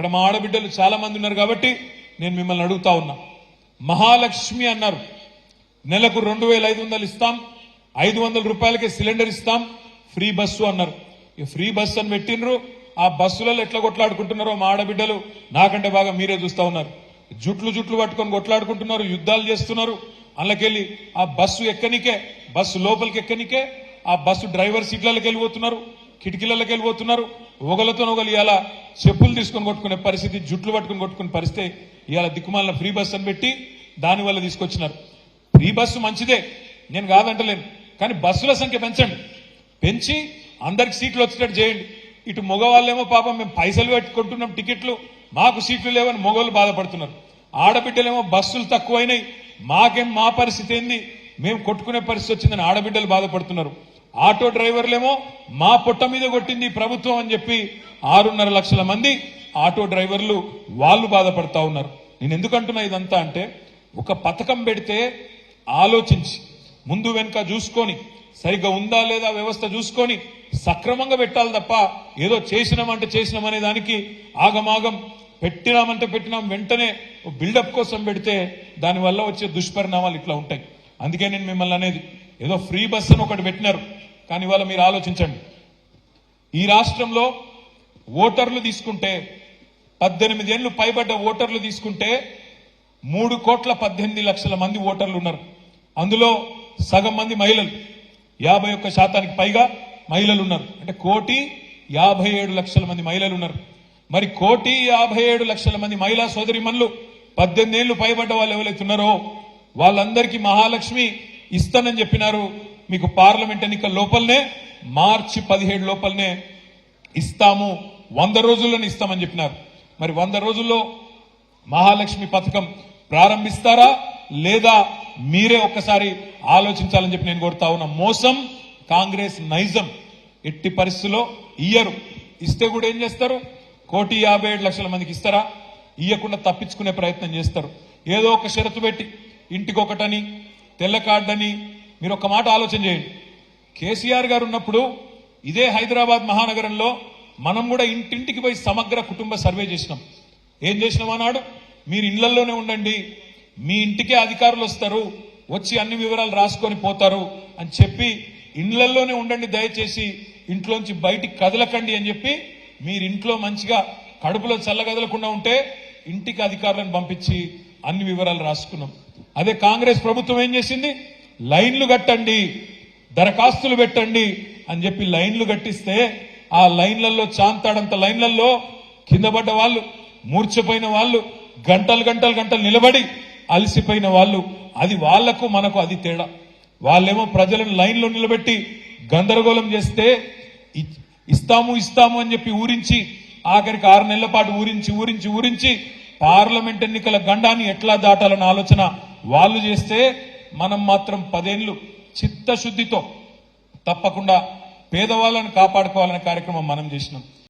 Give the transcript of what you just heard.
ఇక్కడ మా ఆడబిడ్డలు చాలా మంది ఉన్నారు కాబట్టి నేను మిమ్మల్ని అడుగుతా ఉన్నా. మహాలక్ష్మి అన్నారు. నెలకు రెండు వేల ఐదు వందలు ఇస్తాం. ఐదు వందల రూపాయలకే సిలిండర్ ఇస్తాం. ఫ్రీ బస్సు అన్నారు. ఈ ఫ్రీ బస్సు అని పెట్టినరు ఆ బస్సులలో ఎట్లా కొట్లాడుకుంటున్నారో మా ఆడబిడ్డలు నాకంటే బాగా మీరే చూస్తా ఉన్నారు. జుట్లు జుట్లు పట్టుకొని కొట్లాడుకుంటున్నారు యుద్ధాలు చేస్తున్నారు. అందులోకెళ్ళి ఆ బస్సు ఎక్కనికే బస్సు లోపలికి ఎక్కనికే ఆ బస్సు డ్రైవర్ సీట్లలోకి వెళ్ళిపోతున్నారు కిటికీలలోకి వెళ్ళిపోతున్నారు. ఒకలతో ఒకలు ఇవాళ చెప్పులు తీసుకొని కొట్టుకునే పరిస్థితి జుట్లు పట్టుకొని కొట్టుకునే పరిస్థితి ఇవాళ దిక్కుమాలిన ఫ్రీ బస్ అని పెట్టి దానివల్ల తీసుకొచ్చినారు. ఫ్రీ బస్సు మంచిదే నేను కాదంటలేను కానీ బస్సుల సంఖ్య పెంచండి. పెంచి అందరికి సీట్లు వచ్చేటట్టు చేయండి. ఇటు మగవాళ్ళేమో పాపం మేము పైసలు పెట్టుకుంటున్నాం టికెట్లు మాకు సీట్లు లేవని మగవాళ్ళు బాధపడుతున్నారు. ఆడబిడ్డలేమో బస్సులు తక్కువైనాయి మాకేం మా పరిస్థితి ఏంది? మేము కొట్టుకునే పరిస్థితి వచ్చిందని ఆడబిడ్డలు బాధపడుతున్నారు. ఆటో డ్రైవర్లేమో మా పొట్ట మీద కొట్టింది ప్రభుత్వం అని చెప్పి ఆరున్నర లక్షల మంది ఆటో డ్రైవర్లు వాళ్ళు బాధపడతా ఉన్నారు. నేను ఎందుకంటున్నా ఇదంతా అంటే ఒక పథకం పెడితే ఆలోచించి ముందు వెనుక చూసుకొని సరిగ్గా ఉందా లేదా వ్యవస్థ చూసుకొని సక్రమంగా పెట్టాలి తప్ప ఏదో చేసినామంటే చేసినామనే దానికి ఆగమాగం పెట్టినామంటే పెట్టినాం వెంటనే బిల్డప్ కోసం పెడితే దానివల్ల వచ్చే దుష్పరిణామాలు ఇట్లా ఉంటాయి. అందుకే నేను మిమ్మల్ని అనేది ఏదో ఫ్రీ బస్ అని ఒకటి పెట్టినారు. కానీ ఇవాళ మీరు ఆలోచించండి. ఈ రాష్ట్రంలో ఓటర్లు తీసుకుంటే పద్దెనిమిది ఏళ్ళు పైబడ్డ ఓటర్లు తీసుకుంటే మూడు కోట్ల పద్దెనిమిది లక్షల మంది ఓటర్లు ఉన్నారు. అందులో సగం మంది మహిళలు. యాభై ఒక్క శాతానికి పైగా మహిళలు ఉన్నారు. అంటే కోటి యాభై ఏడు లక్షల మంది మహిళలు ఉన్నారు. మరి కోటి యాభై ఏడు లక్షల మంది మహిళా సోదరిమణులు పద్దెనిమిది ఏళ్ళు పైబడ్డ వాళ్ళు ఎవరైతే ఉన్నారో వాళ్ళందరికీ మహాలక్ష్మి ఇస్తానని చెప్పినారు. మీకు పార్లమెంట్ ఎన్నికల లోపలనే మార్చి పదిహేడు లోపలనే ఇస్తాము. వంద రోజుల్లోనే ఇస్తామని చెప్పినారు. మరి వంద రోజుల్లో మహాలక్ష్మి పథకం ప్రారంభిస్తారా? లేదా మీరే ఒక్కసారి ఆలోచించాలని చెప్పి నేను కోరుతా ఉన్నా. మోసం కాంగ్రెస్ నైజం. ఎట్టి పరిస్థితుల్లో ఇయ్యరు. ఇస్తే కూడా ఏం చేస్తారు? కోటి యాభై ఏడు లక్షల మందికి ఇస్తారా? ఇయ్యకుండా తప్పించుకునే ప్రయత్నం చేస్తారు. ఏదో ఒక షరతు పెట్టి ఇంటికొకటని తెల్ల కార్డని మీరు ఒక మాట ఆలోచన చేయండి. కేసీఆర్ గారు ఉన్నప్పుడు ఇదే హైదరాబాద్ మహానగరంలో మనం కూడా ఇంటింటికి పోయి సమగ్ర కుటుంబ సర్వే చేసినాం. ఏం చేసినాం అన్నాడు మీరు ఇళ్ళలోనే ఉండండి మీ ఇంటికే అధికారులు వస్తారు వచ్చి అన్ని వివరాలు రాసుకొని పోతారు అని చెప్పి ఇళ్ళలోనే ఉండండి దయచేసి ఇంట్లోంచి బయటికి కదలకండి అని చెప్పి మీరు ఇంట్లో మంచిగా కడుపులో చల్లగదలకుండా ఉంటే ఇంటికి అధికారులను పంపించి అన్ని వివరాలు రాసుకున్నాం. అదే కాంగ్రెస్ ప్రభుత్వం ఏం చేసింది? లైన్లు కట్టండి దరఖాస్తులు పెట్టండి అని చెప్పి లైన్లు కట్టిస్తే ఆ లైన్లలో చాంతాడంత లైన్లలో కింద పడ్డ వాళ్ళు మూర్చపోయిన వాళ్ళు గంటలు గంటలు గంటలు నిలబడి అలసిపోయిన వాళ్ళు అది వాళ్ళకు మనకు అది తేడా. వాళ్ళేమో ప్రజలను లైన్లో నిలబెట్టి గందరగోళం చేస్తే ఇస్తాము ఇస్తాము అని చెప్పి ఊరించి ఆఖరికి ఆరు నెలల పాటు ఊరించి ఊరించి ఊరించి పార్లమెంట్ ఎన్నికల గండాన్ని ఎట్లా దాటాలన్న ఆలోచన వాళ్ళు చేస్తే మనం మాత్రం పదేళ్ళు చిత్తశుద్ధితో తప్పకుండా పేదవాళ్ళను కాపాడుకోవాలనే కార్యక్రమం మనం చేసినాం.